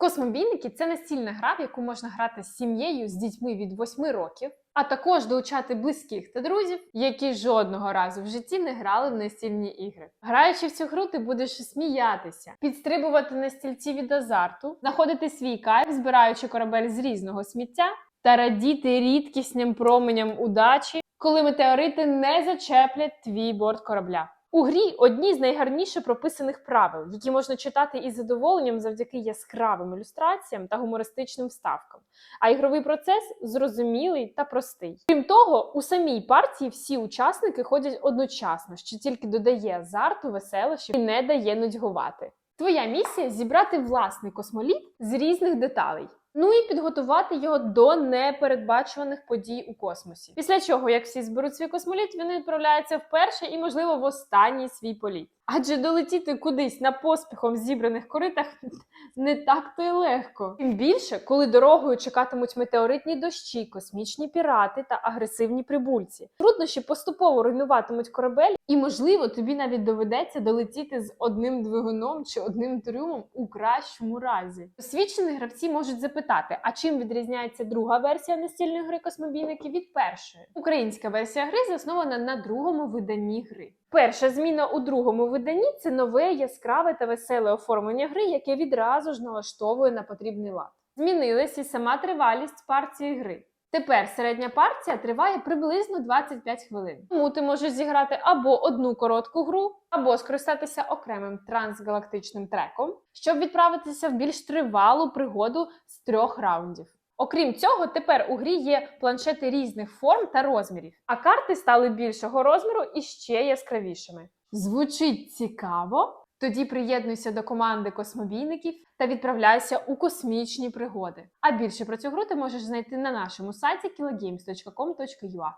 Космобійники це настільна гра, в яку можна грати з сім'єю з дітьми від 8 років, а також долучати близьких та друзів, які жодного разу в житті не грали в настільні ігри. Граючи в цю гру, ти будеш сміятися, підстрибувати на стільці від азарту, знаходити свій кайф, збираючи корабель з різного сміття, та радіти рідкісним променям удачі, коли метеорити не зачеплять твій борт корабля. У грі одні з найгарніше прописаних правил, які можна читати із задоволенням завдяки яскравим ілюстраціям та гумористичним вставкам. А ігровий процес зрозумілий та простий. Крім того, у самій партії всі учасники ходять одночасно, що тільки додає азарту, веселощів і не дає нудьгувати. Твоя місія зібрати власний космоліт з різних деталей. Ну і підготувати його до непередбачуваних подій у космосі. Після чого, як всі зберуть свій космоліт, він відправляється вперше і, можливо, в останній свій політ. Адже долетіти кудись на поспіхом зібраних коритах не так то й легко. Тим більше, коли дорогою чекатимуть метеоритні дощі, космічні пірати та агресивні прибульці. Труднощі поступово руйнуватимуть корабель, і можливо тобі навіть доведеться долетіти з одним двигуном чи одним трюмом у кращому разі. Освічені гравці можуть запитати, а чим відрізняється друга версія настільної гри космобійники від першої? Українська версія гри заснована на другому виданні гри. Перша зміна у другому виданні це нове яскраве та веселе оформлення гри, яке відразу ж налаштовує на потрібний лад. Змінилась і сама тривалість партії гри. Тепер середня партія триває приблизно 25 хвилин. Тому ти можеш зіграти або одну коротку гру, або скористатися окремим трансгалактичним треком, щоб відправитися в більш тривалу пригоду з трьох раундів. Окрім цього, тепер у грі є планшети різних форм та розмірів, а карти стали більшого розміру і ще яскравішими. Звучить цікаво? Тоді приєднуйся до команди космобійників та відправляйся у космічні пригоди. А більше про цю гру ти можеш знайти на нашому сайті kilogames.com.ua.